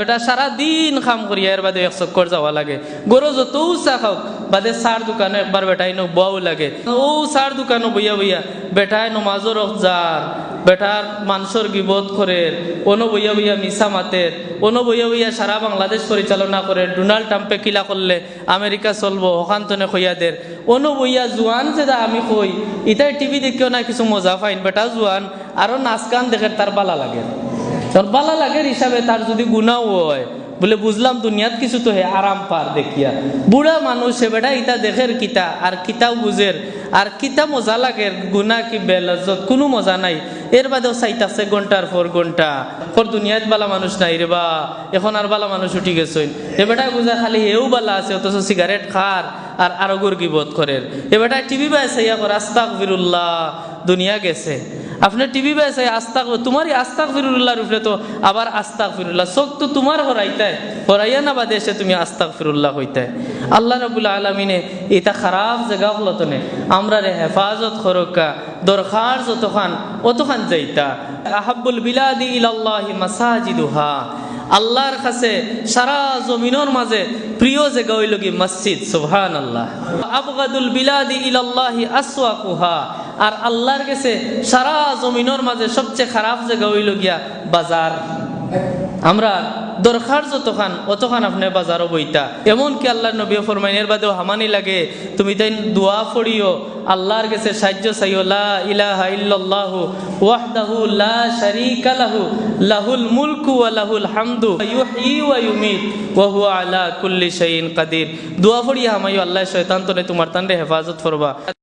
বেটা সারা দিন কাম করিয়া এর বাদে এক চক্কর যাওয়া লাগে। গরো যত চা খাও বাদে চার দোকানে একবার বেটাই নো বউ লাগে। ও চার দোকানো বইয়া বইয়া বেটায় নমাজর যার বেটার মানুষের গিবত করে অনো বইয়া বইয়া মিসা মাতে, অনো বইয়া বইয়া সারা বাংলাদেশ পরিচালনা করে ডোনাল্ড ট্রাম্পে কিলা করলে আমেরিকা চলবো হকান্তনে খইয়াদের অনো বইয়া জোয়ান যেটা আমি কই ইতাই টিভি দেখিও না কিছু মজা পাইন বেটা জোয়ান আরও নাচ গান দেখে তার বালা লাগে। তোর বালা লাগের হিসাবে তার যদি গুণাও হয়, বলে বুঝলাম দুনিয়াত কিছু তো হে আরাম পার দেখিয়া। বুড়া মানুষ সে বেটা ইটা দেখের কিতা, আর কিতাও বুঝের, আর কিতা মজা লাগে গুণা কি বেলজত কোনো মজা নাই। এর বাদেও চাইতাছে ঘণ্টার পর ঘণ্টা পর দুনিয়াত বালা মানুষ নাই রে বা, এখন আর বালা মানুষ উঠি গেছেন এ বেটা বুঝা খালি হেও বালা আছে, অথচ সিগারেট খার, আর আরও গুরগিবত করে এ বেটা টিভি বাই সাইয়া করে আস্তাক ফিরুল্লাহ দুনিয়া গেছে। আপনি টিভি বেছে আস্তাক তোমারই আস্তাক ফিরুল্লাহর উপরে তো আবার আস্তাক ফিরুল্লাহ চোখ তো তোমার হরাইতায় হরাইয়া না বাদে এসে তুমি আস্তাক ফিরুল্লাহ হইতে। আল্লাহ রবুল আলমিনে এটা খারাপ জায়গা হলো তো আমরা রে হেফাজত খরকা, দরখার যতখান, অতখান যাইতা। আহাবুল বিলাদি ইলাল্লাহি মাসাজিদুহা। আল্লাহর কাছে সারা জমিনের মাঝে প্রিয় জায়গা হইল কি মসজিদ সুবহান আল্লাহ আবগাদুল বিলাদি ইলাল্লাহি আসওয়াকুহা। আর আল্লাহর কাছে সারা জমিনের মাঝে সবচেয়ে খারাপ জায়গা হইল গিয়া বাজার। আমরা দরকার যতখান, অতখান আপনি বাজারও বইতা। এমন কি আল্লাহ নবী ফরমাইনের বাদেও হামানি লাগে, তুমি তাই দোয়া ফড়িও আল্লাহর কাছে সাহায্য চাইও, লা ইলাহা ইল্লাল্লাহু ওয়াহদাহু লা শারীকা লাহু, লাহুল মুলকু ওয়া লাহুল হামদু ইউহয়ি ওয়া ইউমিত, ওয়া হুয়া আলা কুল্লি শাইইন কাদির। দোয়া ফড়িয়া হামাইও আল্লাহ শয়তান তনে তোমার তানরে হেফাজত করবা